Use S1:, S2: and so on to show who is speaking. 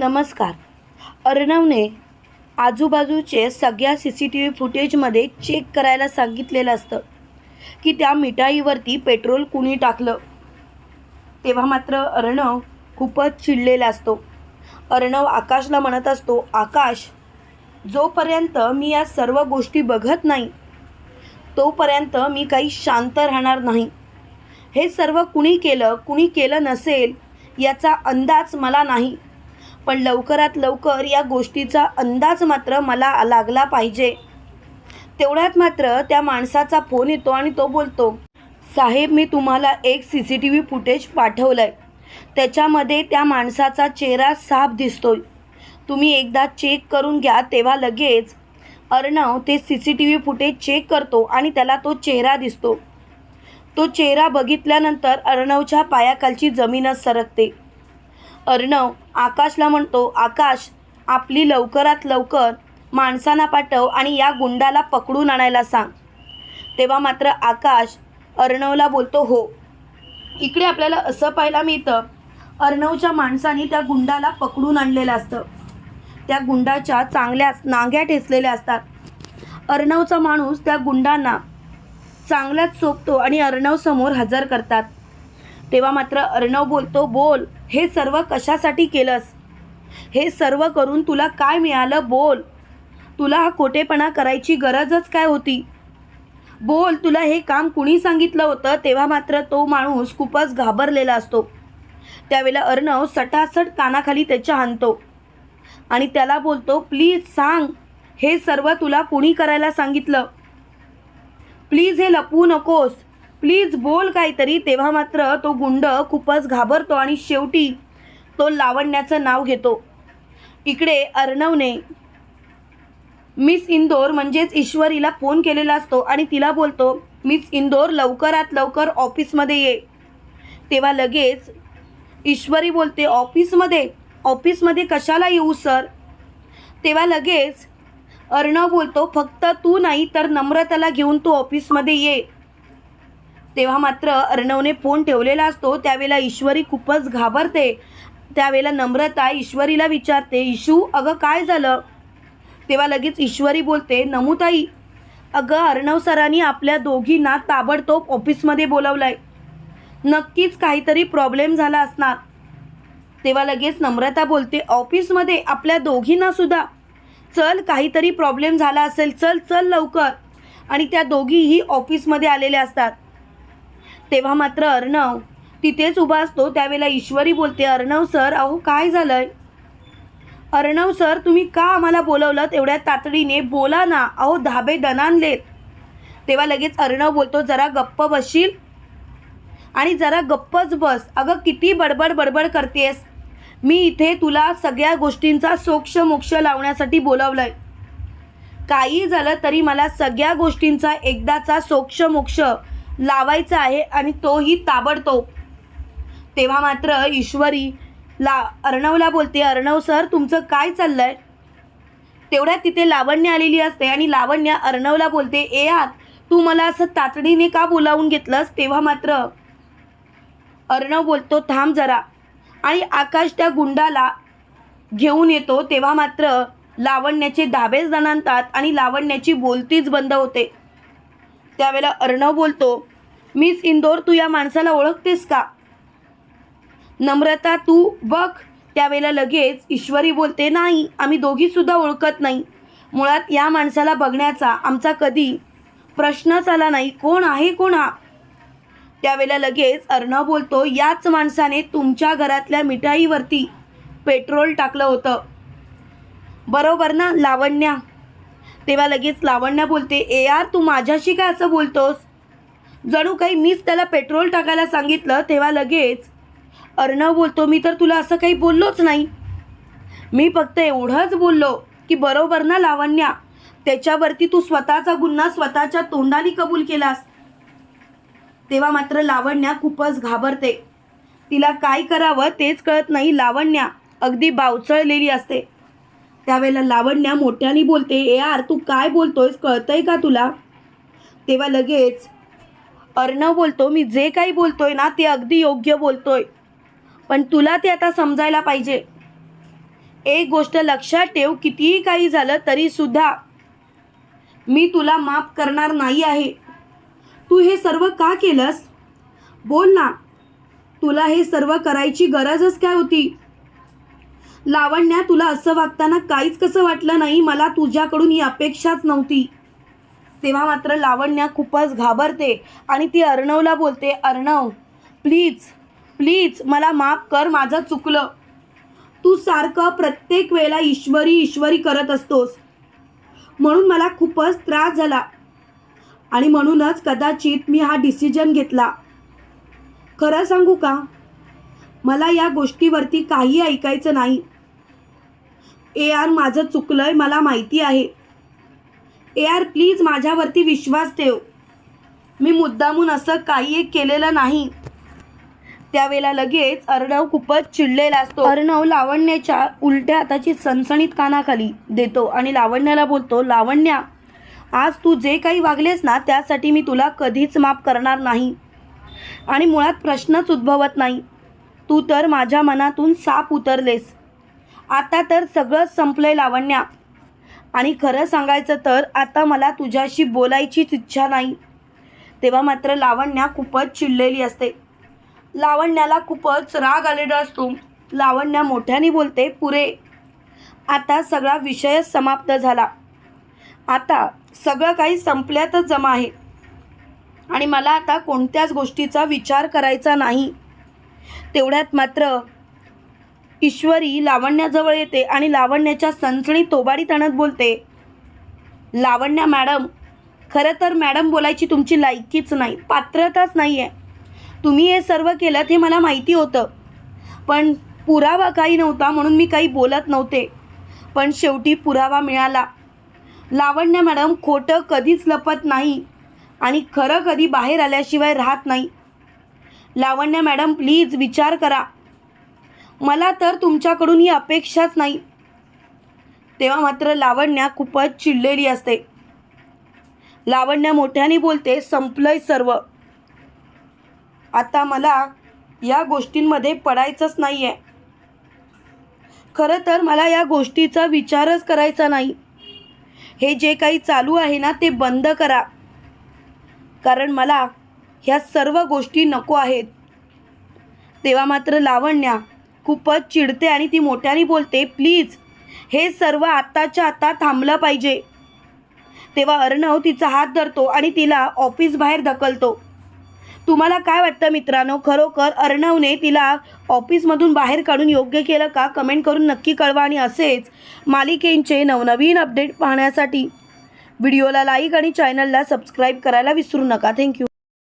S1: नमस्कार. अर्णवने आजूबाजूचे सगळ्या सी सी टी व्ही फुटेजमध्ये चेक करायला सांगितलेलं असतं की त्या मिठाईवरती पेट्रोल कुणी टाकलं. तेव्हा मात्र अर्णव खूपच चिडलेला असतो. अर्णव आकाशला म्हणत असतो आकाश जोपर्यंत मी या सर्व गोष्टी बघत नाही तोपर्यंत मी काही शांत राहणार नाही. हे सर्व कुणी केलं कुणी केलं नसेल याचा अंदाज मला नाही. पण लवकरात लवकर या गोष्टीचा अंदाज मात्र मला लागला पाहिजे. तेवढ्यात मात्र त्या माणसाचा फोन येतो आणि तो बोलतो साहेब मी तुम्हाला एक C C T V footage पाठवलं आहे त्याच्यामध्ये त्या माणसाचा चेहरा साफ दिसतोय. तुम्ही एकदा चेक करून घ्या तेव्हा लगेच अर्णव ते C C T V footage check करतो आणि त्याला तो चेहरा दिसतो. तो चेहरा बघितल्यानंतर अर्णवच्या पायाखालची जमीनच सरकते. अर्णव आकाशला म्हणतो आकाश आपली लवकरात लवकर माणसांना पाठव आणि या गुंडाला पकडून आणायला सांग. तेव्हा मात्र आकाश अर्णवला बोलतो हो. इकडे आपल्याला असं पाहायला मिळतं अर्णवच्या माणसाने त्या गुंडाला पकडून आणलेलं असतं. त्या गुंडाच्या चांगल्या नांग्या ठेचलेल्या असतात. अर्णवचा माणूस त्या गुंडांना चांगलाच चोपतो आणि अर्णव समोर हजर करतात. तेव्हा मात्र अर्णव बोलतो बोल हे सर्व कशासाठी केलंस? हे सर्व करून तुला काय मिळालं? बोल. तुला हा खोटेपणा करायची गरजच काय होती? बोल तुला हे काम कुणी सांगितलं होतं? तेव्हा मात्र तो माणूस खूपच घाबरलेला असतो. त्यावेळेला अर्णव सटासट कानाखाली त्याच्या आणतो आणि त्याला बोलतो प्लीज सांग हे सर्व तुला कुणी करायला सांगितलं? प्लीज हे लपवू नकोस. प्लीज बोल काहीतरी. तेव्हा मात्र तो गुंड खूपच घाबरतो आणि शेवटी तो लावण्याचं नाव घेतो. इकडे अर्णवने मिस इंदोर म्हणजेच ईश्वरीला फोन केलेला असतो आणि तिला बोलतो मिस इंदोर लवकरात लवकर ऑफिसमध्ये ये. तेव्हा लगेच ईश्वरी बोलते ऑफिसमध्ये? ऑफिसमध्ये कशाला येऊ सर? तेव्हा लगेच अर्णव बोलतो फक्त तू नाही तर नम्रताला घेऊन तू ऑफिसमध्ये ये. तेव्हा मात्र अर्णवने फोन ठेवलेला असतो. त्यावेळेला ईश्वरी खूपच घाबरते. त्यावेळेला नम्रता ईश्वरीला विचारते इशू अगं काय झालं? तेव्हा लगेच ईश्वरी बोलते नमुताई अगं अर्णव सरांनी आपल्या दोघींना ताबडतोब ऑफिसमध्ये बोलवलंय. नक्कीच काहीतरी प्रॉब्लेम झाला असणार. तेव्हा लगेच नम्रता बोलते ऑफिसमध्ये आपल्या दोघींना सुद्धा. चल काहीतरी प्रॉब्लेम झाला असेल चल चल लवकर. आणि त्या दोघीही ऑफिसमध्ये आलेल्या असतात. तेव्हा मात्र अर्णव तिथेच उभा असतो. त्यावेळेला ईश्वरी बोलते अर्णव सर अहो काय झालंय? अर्णव सर तुम्ही का आम्हाला बोलवलं तेवढ्या तातडीने बोला ना. अहो धाबे दणानलेत तेव्हा लगेच अर्णव बोलतो जरा गप्प बसशील? आणि जरा गप्पच बस. अगं किती बडबड बडबड करतेस मी इथे तुला सगळ्या गोष्टींचा सोक्ष मोक्ष लावण्यासाठी बोलवलंय. काही झालं तरी मला सगळ्या गोष्टींचा एकदाचा सोक्ष मोक्ष लावायचा आहे आणि तोही ताबडतोब. तेव्हा मात्र ईश्वरी ला अर्णवला बोलते अर्णव सर तुमचं काय चाललंय? तेवढ्यात तिथे लावण्य आलेली असते आणि लावण्य अर्णवला बोलते ए आत तू मला असं तातडीने का बोलावून घेतलंस? तेव्हा मात्र अर्णव बोलतो थांब जरा. आणि आकाश त्या गुंडाला घेऊन येतो तेव्हा मात्र लावण्याचे धाबेच जणांतात आणि लावण्याची बोलतीच बंद होते. त्यावेळेला अर्णव बोलतो मीच इंदोर तू या माणसाला ओळखतेस का? नम्रता तू बघ. त्यावेळेला लगेच ईश्वरी बोलते नाही आम्ही दोघीसुद्धा ओळखत नाही. मुळात या माणसाला बघण्याचा आमचा कधी प्रश्नच आला नाही. कोण आहे कोण हा? त्यावेळेला लगेच अर्णव बोलतो याच माणसाने तुमच्या घरातल्या मिठाईवरती पेट्रोल टाकलं होतं. बरोबर ना लावण्या. तेव्हा लगेच लावण्या बोलते ए यार तू माझ्याशी काय असं बोलतोस? जणू काही मीच त्याला पेट्रोल टाकायला सांगितलं तेव्हा लगेच अर्णव बोलतो मी तर तुला असं काही बोललोच नाही. मी फक्त एवढंच बोललो की बरोबर ना लावण्या? त्याच्यावरती तू स्वतःचा गुन्हा स्वतःच्या तोंडाने कबूल केलास. तेव्हा मात्र लावण्या खूपच घाबरते. तिला काय करावं तेच कळत नाही लावण्या. अगदी बावचळलेली असते. त्यावेळेला लावण्या मोठ्याने बोलते ए यार तू काय बोलतोयस? कळतंय का तुला? तेव्हा लगेच अर्णव बोलतो मी जे काही बोलतोय ना ते अगदी योग्य बोलतोय. पण तुला ते आता समजायला पाहिजे. एक गोष्ट लक्षात ठेव कितीही काही झालं तरीसुद्धा मी तुला माफ करणार नाही आहे. तू हे सर्व का केलंस? बोल ना. तुला हे सर्व करायची गरजच काय होती? लावण्या तुला असं वागताना काहीच कसं वाटलं नाही? मला तुझ्याकडून ही अपेक्षाच नव्हती. तेव्हा मात्र लावण्या खूपच घाबरते आणि ती अर्णवला बोलते अर्णव प्लीज प्लीज मला माफ कर माझं चुकलं. तू सारखं प्रत्येक वेळेला ईश्वरी ईश्वरी करत असतोस. म्हणून मला खूपच त्रास झाला. आणि म्हणूनच कदाचित मी हा डिसिजन घेतला. खरं सांगू का? मला या गोष्टीवरती काही ऐकायचं नाही. ए आर माझं चुकलं आहे मला माहिती आहे. ए आर प्लीज माझ्यावरती विश्वास ठेव. मी मुद्दामून असं काही एक केलेलं नाही. त्यावेळेला लगेच अर्णव खूपच चिडलेला असतो. अर्णव लावण्याच्या उलट्या हाताची सणसणीत कानाखाली देतो आणि लावण्याला बोलतो लावण्या आज तू जे काही वागलेस ना त्यासाठी मी तुला कधीच माफ करणार नाही. आणि मुळात प्रश्नच उद्भवत नाही. तू तर माझ्या मनातून साप उतरलेस. आता तर सगळंच संपलंय लावण्या. आणि खरं सांगायचं तर आता मला तुझ्याशी बोलायचीच इच्छा नाही. तेव्हा मात्र लावण्या खूपच चिडलेली असते. लावण्याला खूपच राग आलेला असतो. लावण्या मोठ्याने बोलते पुरे आता सगळा विषयच समाप्त झाला. आता सगळं काही संपल्यातच जमा आहे. आणि मला आता कोणत्याच गोष्टीचा विचार करायचा नाही. तेवढ्यात मात्र ईश्वरी लावण्याजवळ येते आणि लावण्याच्या सणसणी तोबाडीत आणत बोलते लावण्या मॅडम खरं तर मॅडम बोलायची तुमची लायकीच नाही पात्रताच नाही आहे तुम्ही हे सर्व केलं हे मला माहिती होतं. पण पुरावा काही नव्हता म्हणून मी काही बोलत नव्हते. पण शेवटी पुरावा मिळाला. लावण्या मॅडम खोटं कधीच लपत नाही आणि खरं कधी बाहेर आल्याशिवाय राहत नाही. लावण्या मॅडम प्लीज विचार करा. मला तर तुमच्याकडून ही अपेक्षाच नाही. तेव्हा मात्र लावण्या खूपच चिडलेली असते. लावण्या मोठ्याने बोलते संपलंय सर्व. आता मला या गोष्टींमध्ये पडायचंच नाही आहे खरं तर मला या गोष्टीचा विचारच करायचा नाही. हे जे काही चालू आहे ना ते बंद करा. कारण मला ह्या सर्व गोष्टी नको आहेत. तेव्हा मात्र लावण्या खूपच चिडते आणि ती मोठ्याने बोलते प्लीज हे सर्व आत्ताच्या आत्ता थांबलं पाहिजे. तेव्हा अर्णव तिचा हात धरतो आणि तिला ऑफिस बाहेर ढकलतो. तुम्हाला काय वाटतं मित्रांनो? खरोखर अर्णवने तिला ऑफिसमधून बाहेर काढून योग्य केलं का? कमेंट करून नक्की कळवा आणि असेच मालिकेंचे नवनवीन अपडेट पाहण्यासाठी व्हिडिओला लाईक आणि चॅनलला सबस्क्राईब करायला विसरू नका. थँक्यू.